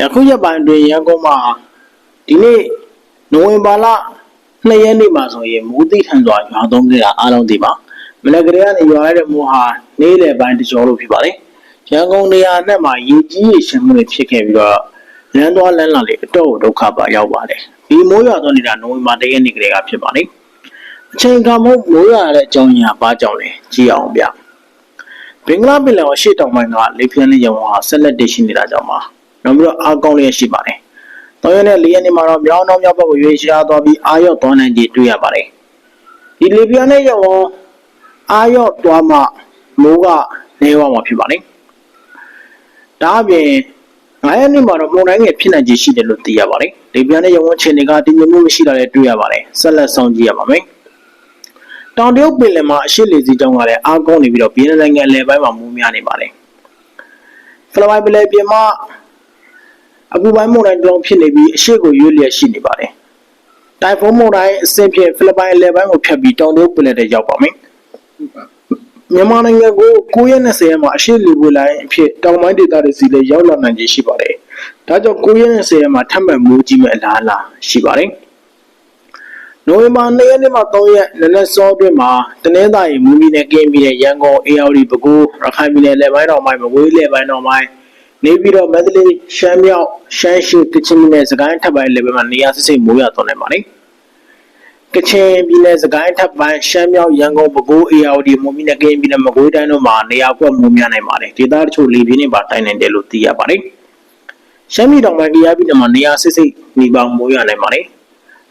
ယခုရက်ပိုင်းတွင်ရန်ကုန်မှာဒီနေ့နိုဝင်ဘာလ2ရက်နေ့မှာဆိုရင်မိုးတိထန်စွာရွာသွန်းခဲ့တာအားလုံးသိပါမနက်ကလေးကနေရွာရတဲ့မိုးဟာနေ့လယ်ပိုင်းတကြောလို့ဖြစ်ပါတယ်ရန်ကုန်နေရာအနှံ့မှာရေကြီးရေရှင်မှုတွေဖြစ်ခဲ့ပြီးတော့လမ်းသွားလမ်းလာတွေအတော့ဒုက္ခပါရောက်ပါတယ်ဒီမိုးရွာသွန်းနေတာနိုဝင်ဘာ1ရက်နေ့ကလေးကဖြစ်ပါတယ်အချိန်ကမိုးမိုးရွာရတဲ့အကြောင်းရင်းကဘာကြောင့်လဲကြည့်အောင်ဗျဘင်္ဂလားပင်လယ်အရှေ့တောင်ပိုင်းကလေပြင်းလေးရုံဟာဆက်လက်တည်ရှိနေတာကြောင့်ပါ နောက်ပြီးတော့အားကောင်းလျက်ရှိပါတယ်။တောင်ရနဲ့လေးရက်နေ့မှာတော့မြောင်းနှောင်းမြောက်ဘက်ကိုရွေးရှားသွားပြီးအာရော့သွားနိုင်ခြင်းတွေ့ရပါတယ်။ဒီလေပြင်းလေးရုံအာရော့သွားမှမိုးကနေဝမှာဖြစ်ပါတယ်။ဒါအပြင်9ရက်နေ့မှာတော့မုန်တိုင်းငယ်ဖြစ်နိုင်ခြင်းရှိတယ်လို့သိရပါတယ်။လေပြင်းလေးရုံအခြေအနေကတည်ငြိမ်မှုမရှိတာလည်းတွေ့ရပါတယ်။ဆက်လက်ဆောင်ကြည့်ရပါမယ်။တောင်တရုတ်ပင်လယ်မှာအရှိလေစီတောင်ကလည်းအားကောင်းနေပြီးတော့ပြည်내နိုင်ငံအလယ်ပိုင်းမှာမိုးများနေပါတယ်။ဖလပိုင်ပလဲပြင်မှာ အပူပိုင်းမုန်တိုင်းတစ်လုံးဖြစ်နေပြီးအရှိကိုရွေ့လျက်ရှိနေပါတယ်။တိုင်ဖုန်းမုန်တိုင်းအဆင့်ဖြင့်ဖိလစ်ပိုင်အလယ်ပိုင်းကိုဖြတ်ပြီးတောင်တရုတ်ပင်လယ်ထဲရောက်ပါမယ်။မြန်မာနိုင်ငံကို9ရက်နဲ့10ရက်မှာအရှိလေပွေလိုင်းအဖြစ်တောင်ပိုင်းဒေသတွေစီလည်းရောက်လာနိုင်ခြေရှိပါတယ်။ဒါကြောင့်9ရက်နဲ့10ရက်မှာထပ်မံမိုးကြီးမဲ့အလားအလာရှိပါတယ်။နိုဝင်ဘာ2ရက်နေ့မှ3ရက်နနက်စောအတွင်းမှာတနင်္သာရီမူမီနဲ့ကင်းပြီးတဲ့ရန်ကုန်အေရဝတီပဲခူးရခိုင်ပြည်နယ်လက်ပိုင်းတော်ပိုင်းမကွေးလက်ပိုင်းတော်ပိုင်း နေပြီးတော့မန္တလေးရှမ်းမြောက်ရှမ်းရှိကချင်ပြည်နယ်စကိုင်းထပ်ပိုင်းလက်ပိုင်းမှာနေရာစစ်စစ်မိုးရွာသွန်းနေပါလိမ့်ကချင်ပြည်နယ်စကိုင်းထပ်ပိုင်းရှမ်းမြောက်ရန်ကုန်ပဲခူးအေရဝတီမူမီနဲ့ကင်းပြီးတဲ့မကွေးတိုင်းတို့မှာနေရာကွက်မိုးများနိုင်ပါတယ်ဒေသတချို့လေပြင်းတွေပါတိုင်းနိုင်တယ်လို့သိရပါတယ်ရှမ်းပြည်တောင်ပိုင်းကြားပြည်နယ်မှာနေရာစစ်စစ်နေပေါင်းမိုးရွာနိုင်ပါတယ်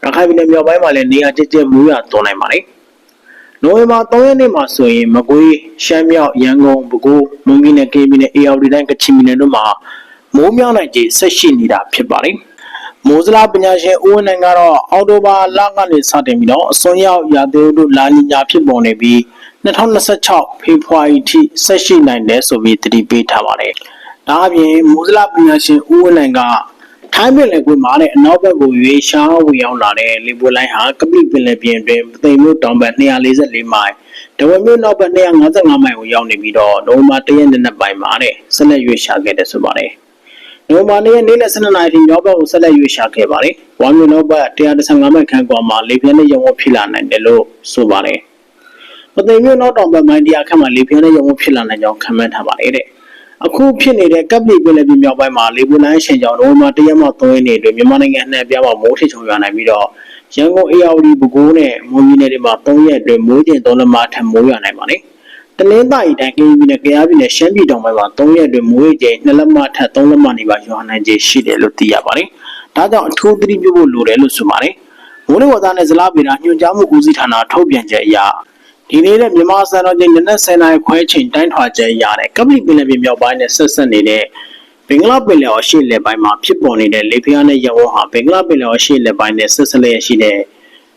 ရခိုင်ပြည်နယ်မြောက်ပိုင်းမှာလည်းနေရာကျကျမိုးရွာသွန်းနိုင်ပါတယ် နိုဝင်ဘာ3ရက်နေ့မှာဆိုရင်မကွေးရှမ်းမြောက်ရန်ကုန်ပဲခူးမွန်ပြည်နယ်ကင်းပြည်နယ်အေရဝတီတိုင်းကချင်ပြည်နယ်တို့မှာမိုးများနိုင်ခြေဆက်ရှိနေတာဖြစ်ပါတယ်။မိုးစလားပညာရှင်ဦးဝင်းနိုင်ကတော့အော်တိုဘာလကနေစတင်ပြီးတော့အစွန်းရောက်ရာသီဥတုလာနီညာဖြစ်ပေါ်နေပြီး2026ဖေဖော်ဝါရီထိဆက်ရှိနိုင်တယ်ဆိုပြီးသတိပေးထားပါတယ်။ဒါအပြင်မိုးစလားပညာရှင်ဦးဝင်းနိုင်က ထိုင်းပင်လယ်ကွေ့မှာတဲ့အနောက်ဘက်ကိုရွေးရှားဝင်ရောက်လာတဲ့လေပွေလိုင်းဟာကပိပင်လယ်ပြင်တွင်ပသိမ်မြို့တောင်ဘက်244မိုင်ဒဝမြို့နောက်ဘက်255မိုင်ကိုရောက်နေပြီးတော့နိုဝင်ဘာ1ရက်နေ့ပိုင်းမှာတဲ့ဆက်လက်ရွေးရှားခဲ့တယ်ဆိုပါတယ်။နိုဝင်ဘာ2ရက်နေ့နဲ့12နာရီထိမြောက်ဘက်ကိုဆက်လက်ရွေးရှားခဲ့ပါတယ်။ဝမ်မြို့နောက်ဘက်115မိုင်ခန့်ကွာမှာလေပြင်းနဲ့ရုံဝဖြစ်လာနိုင်တယ်လို့ဆိုပါတယ်။ပသိမ်မြို့နောက်တောင်ဘက်မိုင်100ခန့်မှာလေပြင်းနဲ့ရုံဝဖြစ်လာနိုင်ကြောင်းခန့်မှန်းထားပါတယ်တဲ့။ အခုဖြစ်နေတဲ့ကပ်ပလီပင်လယ်ပြင်မြောက်ပိုင်းမှာလေပူလိုင်းရှင်ကြောင့်နိုဝင်ဘာ၁ရက်မှ3ရက်နေ့တွင်မြန်မာနိုင်ငံအနှံ့အပြားမှာမိုးထစ်ချုံရွာနိုင်ပြီးတော့ရန်ကုန်အေရဝတီပဲခူးနဲ့မွန်ပြည်နယ်တွေမှာ3ရက်အတွင်းမိုးကျင်3လက်မထပ်မိုးရွာနိုင်ပါတယ်။တနင်္သာရီတိုင်းကရင်ပြည်နယ်ကယားပြည်နယ်ရှမ်းပြည်တောင်ပိုင်းမှာ3ရက်အတွင်းမိုးကျင်2လက်မထပ်3လက်မနေပါရွာနိုင်ခြေရှိတယ်လို့သိရပါတယ်။ဒါကြောင့်အထူးသတိပြုဖို့လိုတယ်လို့ဆိုပါတယ်။မိုးလေဝသနဲ့ဇလားပေတာညွှန်ကြားမှုဦးစီးဌာနထုတ်ပြန်ချက်အရ ဒီနေ့တဲ့မြန်မာစံတော်ချိန်နနက်10:00နာရီခွဲချိန်တိုင်းထွာချက်ရတဲ့ကပလီပင်လယ်ပြင်မြောက်ပိုင်းနဲ့ဆက်ဆက်နေတဲ့ဘင်္ဂလားပင်လယ်အော်ရှေ့လက်ပိုင်းမှာဖြစ်ပေါ်နေတဲ့လေဖျားနဲ့ရဝန်းဟာဘင်္ဂလားပင်လယ်အော်ရှေ့လက်ပိုင်းနဲ့ဆက်ဆက်လျက်ရှိတဲ့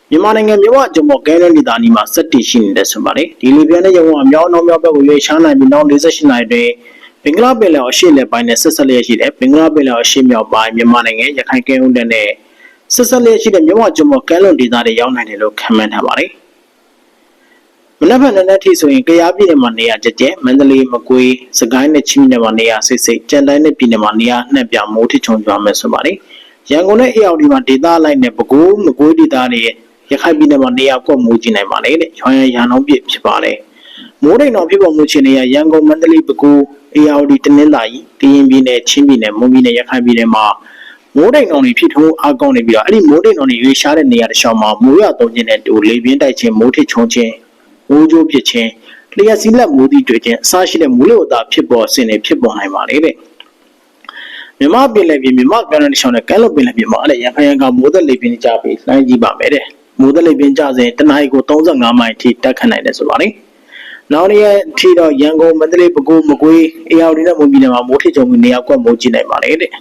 မြန်မာနိုင်ငံမြဝဂျမော်ကဲရန်ဒေသနီမှာစက်တီရှိနေတဲ့ဆိုပါတယ်ဒီလေဖျားနဲ့ရဝန်းအမြောက်နောက်မြောက်ဘက်ကိုရွေ့ရှားနိုင်ပြီးနောက်48နာရီတွင်ဘင်္ဂလားပင်လယ်အော်ရှေ့လက်ပိုင်းနဲ့ဆက်ဆက်လျက်ရှိတဲ့ဘင်္ဂလားပင်လယ်အော်ရှေ့မြောက်ပိုင်းမြန်မာနိုင်ငံရခိုင်ကဲရုံးတဲ့နဲ့ဆက်ဆက်လျက်ရှိတဲ့မြဝဂျမော်ကဲလွန်ဒေသတွေရောက်နိုင်တယ်လို့ခန့်မှန်းထားပါတယ် မနက်ဖြန်နဲ့ထိဆိုရင်ကယားပြည်နယ်မှာနေရာကျကျမန္တလေးမကွေးစကိုင်းနဲ့ချင်းပြည်နယ်မှာနေရာစိတ်စိတ်ကြံတိုင်းနဲ့ပြည်နယ်မှာနေရာနှက်ပြမိုးထချုံကြွားမယ်ဆိုပါတယ်ရန်ကုန်နဲ့အေအောင်ဒီမှာဒေသလိုက်နဲ့ပဲခူးမကွေးဒေသတွေရခိုင်ပြည်နယ်မှာနေရာကွက်မိုးကြီးနိုင်ပါလေတဲ့ရွာရရန်အောင်ပြည့်ဖြစ်ပါတယ်မိုးတိမ်တော်ဖြစ်ပေါ်မှုချင်းနေရရန်ကုန်မန္တလေးပဲခူးအေအောင်ဒီတနင်္သာရီကရင်ပြည်နယ်ချင်းပြည်နယ်မွန်ပြည်နယ်ရခိုင်ပြည်နယ်မှာမိုးတိမ်တော်တွေဖြစ်ထုံးအားကောင်းနေပြီးတော့အဲ့ဒီမိုးတိမ်တော်တွေရွေးရှားတဲ့နေရာတစ်လျှောက်မှာမိုးရွာသွန်းခြင်းနဲ့တူလေပြင်းတိုက်ခြင်းမိုးထချုံခြင်း မိုးကြိုးဖြစ်ခြင်းလျှက်စီးလက်မိုးသီးတွေ့ခြင်းအစရှိတဲ့မိုးလေဝသဖြစ်ပေါ်အစဉ်တွေဖြစ်ပေါ်နိုင်ပါလေတဲ့မြမပင်လယ်ပြင်မြမကန်ရန်ရှောင်းနဲ့ကဲလော့ပင်လယ်ပြင်မှာအဲ့ရန်ဖယံကမိုးသက်လေပြင်းကြပြီးလိုင်းကြည့်ပါမယ်တဲ့မိုးသက်လေပြင်းကြစဉ်တနအီကို35မိုင်ထိတက်ခတ်နိုင်တယ်ဆိုပါလေနောက်နေ့အထိတော့ရန်ကုန်မန္တလေးပဲခူးမကွေးအေရဝတီနဲ့မွန်ပြည်နယ်မှာမိုးထချုံပြီးနေရာကွက်မိုးကြီးနိုင်ပါလေတဲ့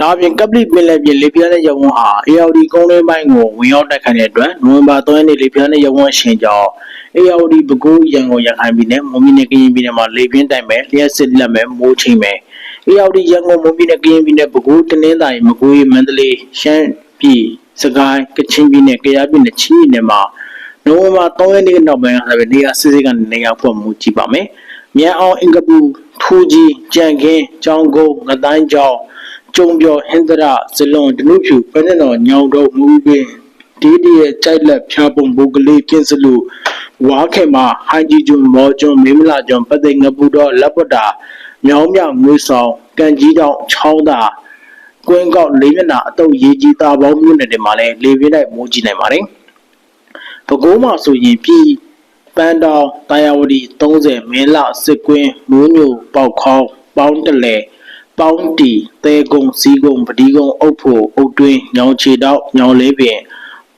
ဒါအပြင်ကပလီပင်လယ်ပြင်လေပြင်းတဲ့ရဝန်းဟာ ARD ကုန်းလေးပိုင်းကိုဝင်ရောက်တိုက်ခိုက်တဲ့အတွက်နိုဝင်ဘာ3ရက်နေ့လေပြင်းတဲ့ရဝန်းရှင်ကြောင့် ARD ပဲခူးရန်ကုန်ရခိုင်ပြည်နယ်မွန်ပြည်နယ်ကရင်ပြည်နယ်မှာလေပြင်းတိုက်မယ်လျှက်စစ်လက်မယ်မိုးချိန်မယ် ARD ရန်ကုန်မွန်ပြည်နယ်ကရင်ပြည်နယ်ပဲခူးတနင်္သာရီမကွေးမန္တလေးရှမ်းပြည်စကိုင်းကချင်ပြည်နယ်ကယားပြည်နယ်ချင်းပြည်နယ်မှာနိုဝင်ဘာ3ရက်နေ့နောက်ပိုင်းကလည်းနေရာစစ်စစ်ကနေနေရာဖွင့်မှုကြည့်ပါမယ်။မြန်အောင်အင်္ဂပူထူကြီးကြံခင်းကြောင်ကုန်းငတိုင်းကြောင် ကျုံပြော်ဟင်္ဒရာဇလွန်ဒနုဖြူပန်းတော်ညောင်တော့မူပင်ဒီဒီရဲ့ကြိုက်လက်ဖြာပုံပုဂ္ဂလေးပြင်စလူဝါခေမှာဟိုင်ဂျီကျွန်းမော်ကျွန်းမင်းမလာကျွန်းပသိမ်ငပူတော်လက်ပတာမြောင်းမြောင်ငွေဆောင်ကန်ကြီးတောင်ချောင်းသာကွင်းကောက်လေးမျက်နှာအတုပ်ရေးကြီးသားပေါင်းမြို့နယ်တွေမှာလည်းလေပြင်းတိုက်မိုးကြီးနိုင်ပါတယ်။ပဲခူးမှာဆိုရင်ပြည်ပန်းတောင်တာယာဝတီ30မင်းလစစ်ကွင်းမိုးညိုပေါက်ခေါင်းပေါင်းတလဲ ပေါင်းတီတဲကုံစီကုံပဒီကုံအုပ်ဖို့အုပ်တွင်းညောင်ချေတောက်ညောင်လေးပင်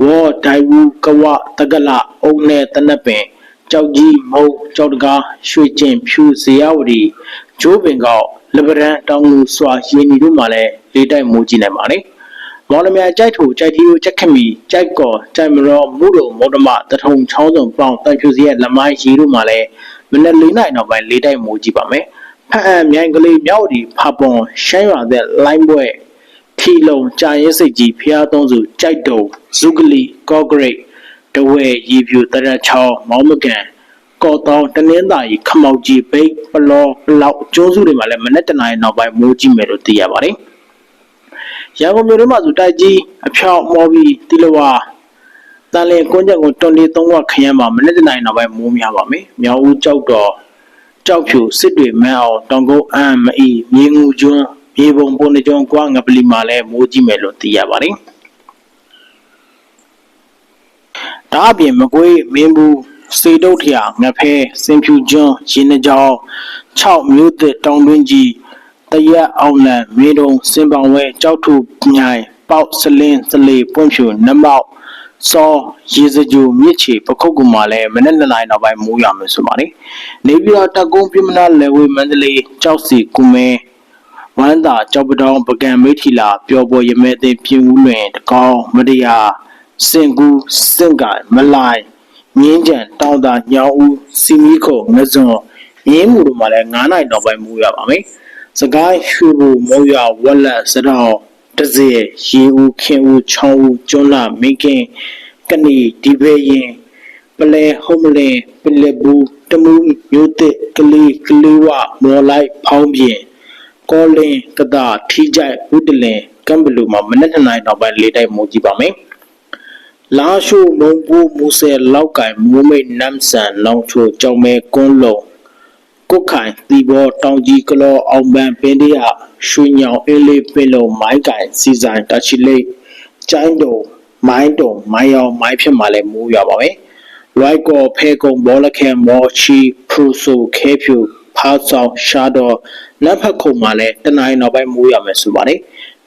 ဝေါ်ဒိုင်ဝူကဝတကလအုံနဲ့တနက်ပင်ကြောက်ကြီးမုံကြောက်တကားရွှေကျင်ဖြူဇေယဝတီကျိုးပင်ကောက်လဗရန်တောင်ငူစွာရင်းနီတို့မှလည်းလေးတိုက်မိုးကြီးနိုင်ပါလေမော်လမြိုင်ကြိုက်ထူကြိုက်တီကိုချက်ခမီကြိုက်ကော်ကြိုက်မရောမုဒုံမုဒ္ဓမတထုံချောင်းစုံပေါင်တန်ဖြူစီရဲ့လမိုင်းရီတို့မှလည်းမနေ့၄နိုင်နောက်ပိုင်းလေးတိုက်မိုးကြီးပါမယ် ဖအံမြိုင်ကလေးမြောက်ဒီဖပွန်ရှမ်းရွာတဲ့လိုင်းပွဲထီလုံကြာရင်စိတ်ကြီးဖျားသုံးစုကြိုက်တုံဇုကလီကော့ဂရိတ်တဝဲရီဖြူတရချောင်းမောင်းမကန်ကော်တောင်တနင်္သာရီခမောက်ကြီးဘိတ်ပလောပလောက်ကျိုးစုတွေမှာလည်းမနေ့တနင်္လာရီနောက်ပိုင်းမိုးကြီးမယ်လို့သိရပါတယ်ရန်ကုန်မြို့ထဲမှာဆိုတိုက်ကြီးအဖြောင်းမော်ပြီးတီလဝါတန်လင်ကွန်းချက်ကိုတွန်လေးသုံးဝခရမ်းမှာမနေ့တနင်္လာရီနောက်ပိုင်းမိုးများပါမယ်မြောက်ဦးကြောက်တော် ကြောက်ဖြူစစ်တွေမန်းအောင်တောင်ကုန်းအမ်မအီမြေငူကျွန်းမြေပုံပုံနေကျွန်းကွာငပလီမှာလည်းမိုးကြီးမယ်လို့သိရပါတယ်ဒါအပြင်မကွေးမင်းဘူးစေတုတ်ထရာငဖဲစင်ဖြူကျွန်းရင်းနှကြောင်း6မြို့သစ်တောင်တွင်းကြီးတရက်အောင်လံမင်းတုံစင်ပောင်ဝဲကြောက်ထုညိုင်ပေါက်စလင်းစလေပွန့်ဖြူနမောက် စောရေစကြိုမြစ်ချေပခုတ်ကူမှာလည်းမနေ့နှစ်နိုင်နောက်ပိုင်းမိုးရွာမယ်ဆိုပါတယ်။နေပြည်တော်တက်ကုန်းပြမနာလေဝေမန္တလေးကြောက်စီကုမဲဝမ်းသာကြောက်ပတောင်ပကံမိထီလာပျော်ပေါ်ရမဲသိပြင်းဦးလွင်တကောင်းမတရားစင်ကူစင့်ကမလိုက်ငင်းကြံတောင်သာညောင်ဦးစီမီခုံငစွန်ရင်းမှုတို့မှာလည်း9နိုင်နောက်ပိုင်းမိုးရွာပါမယ်။စကိုင်းရွှေဘူမိုးရွာဝက်လက်စတောင် တစရရေဦးခင်ဦးချောင်းဦးကျွန်းလာမင်းကင်းကနေဒီဘေရင်ပလဲဟုံးမလဲပလက်ဘူးတမူးမျိုးတစ်ကလေးကလေးဝမော်လိုက်ဖောင်းပြင်ကောလင်းကတာထီကြိုက်ဥတလင်ကမ်ဘလူမှာမနက်2နာရီနောက်ပိုင်းလေးတိုက်မိုးကြည့်ပါမယ်လာရှိုမုံပူမူဆယ်လောက်ကင်မိုးမိတ်နမ်ဆန်လောင်ချိုကြောင်မဲကွန်းလုံးကုတ်ခိုင်တီဘောတောင်ကြီးကလောအောင်ပန်ပင်တရ ရွှေညောင်အေးလေးပင်လုံးမိုင်းကင်စီဆိုင်တချီလိတ်ကျိုင်းတုံမိုင်းတုံမိုင်းရောင်မိုင်းဖြစ်မှလည်းမိုးရွာပါမယ်လွိုက်ကောဖဲကုံဘောလခဲမော်ချီဖရူဆိုခဲဖြူဖားဆောင်ရှာတော်နတ်ဖက်ခုံမှာလည်းတနင်္လာနောက်ပိုင်းမိုးရွာမယ်ဆိုပါတယ်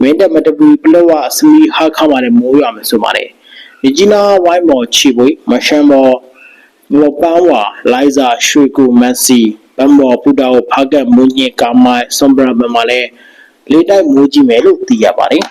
မင်းတက်မတပူပလဝအစမီဟာခါမှာလည်းမိုးရွာမယ်ဆိုပါတယ်မြကြီးနားဝိုင်းမော်ချီပွေမရှမ်းမော်လောပန်းဝါလိုင်ဇာရွှေကူမက်ဆီ ဘမ်မော်ပူတာကိုဖားကတ်မွန်ညင်ကာမိုင်ဆွမ်ဘရာဘမှာလည်းလေးတိုက်မိုးကြီးမယ်လို့သိရပါတယ်